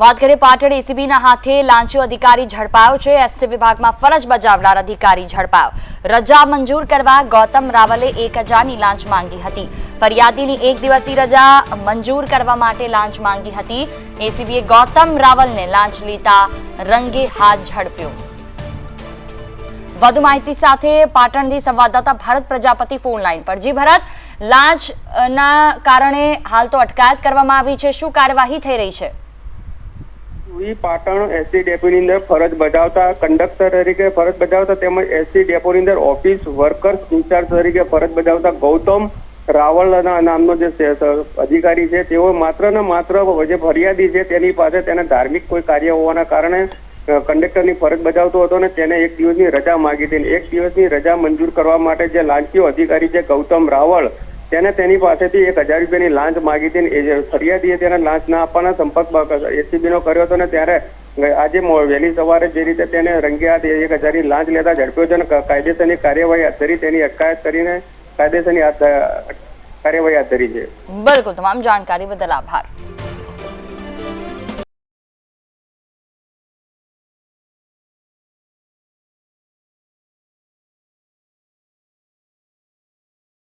વાત કરીએ પાટણ એસીબીના હાથે લાંચો અધિકારી ઝડપાયો છે. એસટી વિભાગમાં ફરજ બજાવનાર અધિકારી ઝડપાયો. રજા મંજૂર કરવા ગૌતમ રાવલે એક હજારની લાંચ માંગી હતી. ફરિયાદીની એક દિવસની રજા મંજૂર કરવા માટે લાંચ માંગી હતી. એસીબીએ ગૌતમ રાવલને લાંચ લેતા રંગે હાથ ઝડપ્યો. વધુ માહિતી સાથે પાટણથી સંવાદદાતા ભરત પ્રજાપતિ ફોન લાઈન પર. જી ભરત, લાંચના કારણે હાલ તો અટકાયત કરવામાં આવી છે. શું કાર્યવાહી થઈ રહી છે? વી પાટણ એસટી ડેપોની અંદર ફરજ બજાવતા કંડક્ટર તરીકે ફરજ બજાવતા તેમજ એસટી ડેપોની અંદર ઓફિસ વર્કર્સ ઇન્ચાર્જ તરીકે ફરજ બજાવતા ગૌતમ રાવળના નામનો જે અધિકારી છે, તેઓ માત્ર ને માત્ર જે ફરિયાદી છે તેની પાસે તેને ધાર્મિક કોઈ કાર્ય હોવાના કારણે કંડક્ટરની ફરજ બજાવતો હતો ને તેને એક દિવસની રજા માગી હતી એક દિવસની રજા મંજૂર કરવા માટે જે લાંચીઓ અધિકારી છે ગૌતમ રાવળ તેને તેની પાસેથી એક હજાર રૂપિયાની લાંચ માગી હતી એ ફરિયાદીએ તેને લાંચ ના આપવાના સંપર્ક એસીબીનો કર્યો હતો ને ત્યારે આજે વહેલી સવારે જે રીતે તેને રંગે હાથ એક હજારની લાંચ લેતા ઝડપ્યો છે અને કાયદેસરની કાર્યવાહી હાથ ધરી, તેની અટકાયત કરીને કાયદેસરની કાર્યવાહી હાથ ધરી છે. બિલકુલ, તમામ જાણકારી બદલ આભાર.